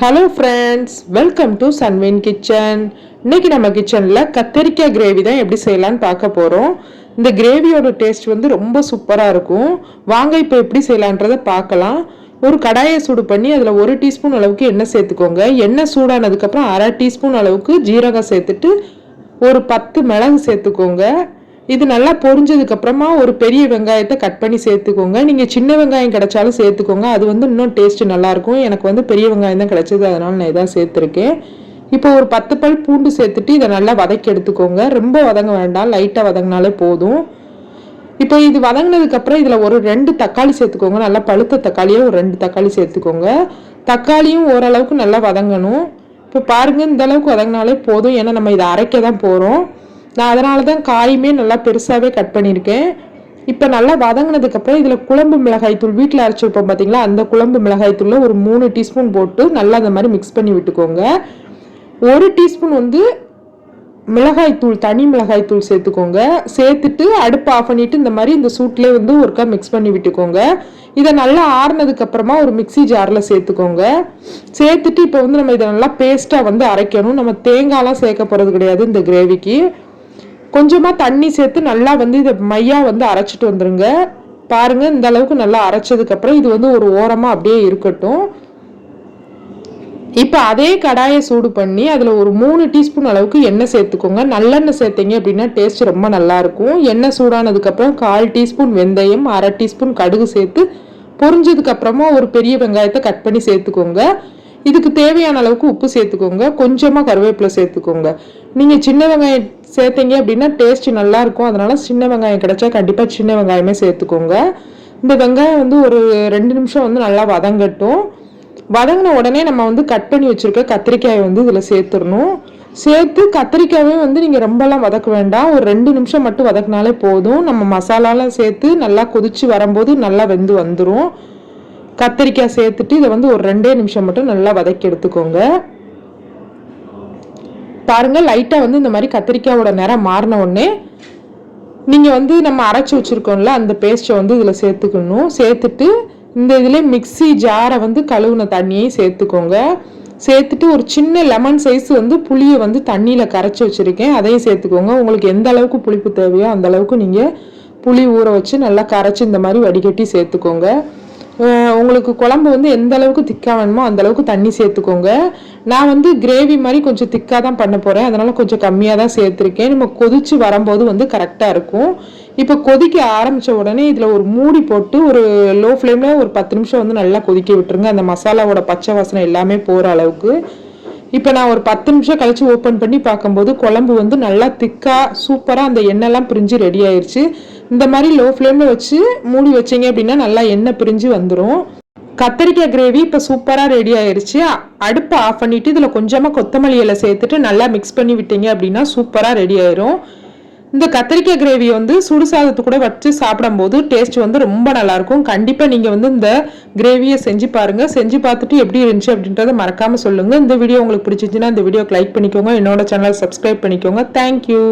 Hello friends welcome to Sunwin kitchen இன்னைக்கு நம்ம கிச்சனில் கத்தரிக்காய் கிரேவி தான் எப்படி செய்யலான்னு பார்க்க போகிறோம் இந்த கிரேவியோட டேஸ்ட் வந்து ரொம்ப சூப்பராக இருக்கும். வாங்க இப்போ எப்படி செய்யலான்றதை பார்க்கலாம். ஒரு கடாயை சூடு பண்ணி அதில் ஒரு டீஸ்பூன் அளவுக்கு எண்ணெய் சேர்த்துக்கோங்க. எண்ணெய் சூடானதுக்கப்புறம் அரை டீஸ்பூன் அளவுக்கு ஜீரகம் சேர்த்துட்டு ஒரு பத்து மிளகு சேர்த்துக்கோங்க. இது நல்லா பொரிஞ்சதுக்கு அப்புறமா ஒரு பெரிய வெங்காயத்தை கட் பண்ணி சேர்த்துக்கோங்க. நீங்கள் சின்ன வெங்காயம் கிடைச்சாலும் சேர்த்துக்கோங்க. அது வந்து இன்னும் டேஸ்ட்டு நல்லாயிருக்கும் எனக்கு வந்து பெரிய வெங்காயம் தான் கிடைச்சது. அதனால் நான் இதான் சேர்த்துருக்கேன். இப்போ ஒரு பத்து பல் பூண்டு சேர்த்துட்டு இதை நல்லா வதக்கி எடுத்துக்கோங்க. ரொம்ப வதங்க வேண்டாம். லைட்டாக வதங்கினாலே போதும். இப்போ இது வதங்கினதுக்கப்புறம் இதில் ஒரு ரெண்டு தக்காளி சேர்த்துக்கோங்க. நல்லா பழுத்த தக்காளியே ஒரு ரெண்டு தக்காளி சேர்த்துக்கோங்க. தக்காளியும் ஓரளவுக்கு நல்லா வதங்கணும். இப்போ பாருங்கள் இந்த அளவுக்கு வதங்கினாலே போதும். ஏன்னா நம்ம இதை அரைக்க தான் போகிறோம் நான் அதனால தான் காயுமே நல்லா பெருசாகவே கட் பண்ணியிருக்கேன். இப்போ நல்லா வதங்கினதுக்கப்புறம் இதில் குழம்பு மிளகாய் தூள் வீட்டில் அரைச்சிருப்போம் பார்த்தீங்களா அந்த குழம்பு மிளகாய் தூளில் ஒரு மூணு டீஸ்பூன் போட்டு நல்லா அந்த மாதிரி மிக்ஸ் பண்ணி விட்டுக்கோங்க. ஒரு டீஸ்பூன் வந்து மிளகாய் தூள் தனி மிளகாய் தூள் சேர்த்துக்கோங்க. சேர்த்துட்டு அடுப்பு ஆஃப் பண்ணிட்டு இந்த மாதிரி இந்த சூட்லேயே வந்து ஒருக்கா மிக்ஸ் பண்ணி விட்டுக்கோங்க. இதை நல்லா ஆறுனதுக்கப்புறமா ஒரு மிக்சி ஜாரில் சேர்த்துக்கோங்க. சேர்த்துட்டு இப்போ வந்து நம்ம இதை நல்லா பேஸ்ட்டாக வந்து அரைக்கணும். நம்ம தேங்காய்லாம் சேர்க்க போகிறது கிடையாது இந்த கிரேவிக்கு கொஞ்சமாக தண்ணி சேர்த்து நல்லா வந்து இதை மையாக வந்து அரைச்சிட்டு வந்துடுங்க பாருங்கள் இந்த அளவுக்கு நல்லா அரைச்சதுக்கப்புறம் இது வந்து ஒரு ஓரமாக அப்படியே இருக்கட்டும். இப்போ அதே கடாயை சூடு பண்ணி அதில் ஒரு மூணு டீஸ்பூன் அளவுக்கு எண்ணெய் சேர்த்துக்கோங்க. நல்லெண்ணெய் சேர்த்தீங்க அப்படின்னா டேஸ்ட் ரொம்ப நல்லாயிருக்கும் எண்ணெய் சூடானதுக்கப்புறம் கால் டீஸ்பூன் வெந்தயம் அரை டீஸ்பூன் கடுகு சேர்த்து பொரிஞ்சதுக்கப்புறமா ஒரு பெரிய வெங்காயத்தை கட் பண்ணி சேர்த்துக்கோங்க. இதுக்கு தேவையான அளவுக்கு உப்பு சேர்த்துக்கோங்க. கொஞ்சமாக கருவேப்பிலை சேர்த்துக்கோங்க. நீங்கள் சின்ன வெங்காயம் சேர்த்தீங்க அப்படின்னா டேஸ்ட் நல்லாயிருக்கும். அதனால் சின்ன வெங்காயம் கிடைச்சா கண்டிப்பாக சின்ன வெங்காயமே சேர்த்துக்கோங்க. இந்த வெங்காயம் வந்து ஒரு ரெண்டு நிமிஷம் வந்து நல்லா வதங்கட்டும். வதங்கின உடனே நம்ம வந்து கட் பண்ணி வச்சுருக்க கத்திரிக்காயை வந்து இதில் சேர்த்துடணும். சேர்த்து கத்திரிக்காயும் வந்து நீங்கள் ரொம்பலாம் வதக்க வேண்டாம். ஒரு ரெண்டு நிமிஷம் மட்டும் வதக்கினாலே போதும். நம்ம மசாலாலாம் சேர்த்து நல்லா கொதிச்சு வரும்போது நல்லா வெந்து வந்துடும் கத்திரிக்காய் சேர்த்துட்டு இதை வந்து ஒரு ரெண்டே நிமிஷம் மட்டும் நல்லா வதக்கி எடுத்துக்கோங்க. பாருங்கள் லைட்டாக வந்து இந்த மாதிரி கத்திரிக்காயோட நிறம் மாறின உடனே நீங்கள் வந்து நம்ம அரைச்சி வச்சுருக்கோம்ல அந்த பேஸ்ட்டை வந்து இதில் சேர்த்துக்கணும். சேர்த்துட்டு இந்த இதில் மிக்சி ஜாரை வந்து கழுவுன தண்ணியையும் சேர்த்துக்கோங்க. சேர்த்துட்டு ஒரு சின்ன லெமன் சைஸ் வந்து புளியை வந்து தண்ணியில் கரைச்சி வச்சுருக்கேன். அதையும் சேர்த்துக்கோங்க. உங்களுக்கு எந்த அளவுக்கு புளிப்பு தேவையோ அந்த அளவுக்கு நீங்கள் புளி ஊற வச்சு நல்லா கரைச்சி இந்த மாதிரி வடிகட்டி சேர்த்துக்கோங்க. உங்களுக்கு குழம்பு வந்து எந்த அளவுக்கு திக்காக வேணுமோ அந்த அளவுக்கு தண்ணி சேர்த்துக்கோங்க. நான் வந்து கிரேவி மாதிரி கொஞ்சம் திக்காக தான் பண்ண போகிறேன் அதனால் கொஞ்சம் கம்மியாக தான் சேர்த்துருக்கேன். நம்ம கொதித்து வரும்போது வந்து கரெக்டாக இருக்கும். இப்போ கொதிக்க ஆரம்பித்த உடனே இதில் ஒரு மூடி போட்டு ஒரு லோ ஃப்ளேமில் ஒரு பத்து நிமிஷம் வந்து நல்லா கொதிக்க விட்டுருங்க. அந்த மசாலாவோட பச்சை வாசனை எல்லாமே போகிற அளவுக்கு. இப்போ நான் ஒரு பத்து நிமிஷம் கழித்து ஓப்பன் பண்ணி பார்க்கும்போது குழம்பு வந்து நல்லா திக்காக சூப்பராக அந்த எண்ணெய்லாம் பிரிஞ்சு ரெடி ஆயிடுச்சு இந்த மாதிரி லோ ஃப்ளேமில் வச்சு மூடி வச்சிங்க அப்படின்னா நல்லா எண்ணெய் பிரிஞ்சு வந்துடும் கத்தரிக்காய் கிரேவி இப்போ சூப்பராக ரெடி ஆயிடுச்சு அடுப்பை ஆஃப் பண்ணிவிட்டு இதில் கொஞ்சமாக கொத்தமல்லி இலை சேர்த்துட்டு நல்லா மிக்ஸ் பண்ணி விட்டீங்க அப்படின்னா சூப்பராக ரெடி ஆயிரும். இந்த கத்திரிக்காய் கிரேவி வந்து சுடுசாதத்து கூட வச்சு சாப்பிடும்போது டேஸ்ட் வந்து ரொம்ப நல்லாயிருக்கும். கண்டிப்பாக நீங்கள் வந்து இந்த கிரேவியை செஞ்சு பாருங்கள் செஞ்சு பார்த்துட்டு எப்படி இருந்துச்சு அப்படின்றத மறக்காமல் சொல்லுங்கள் இந்த வீடியோ உங்களுக்கு பிடிச்சிருந்துச்சுன்னா இந்த வீடியோக்கு லைக் பண்ணிக்கோங்க. என்னோட சேனல் சப்ஸ்கிரைப் பண்ணிக்கோங்க. தேங்க்யூ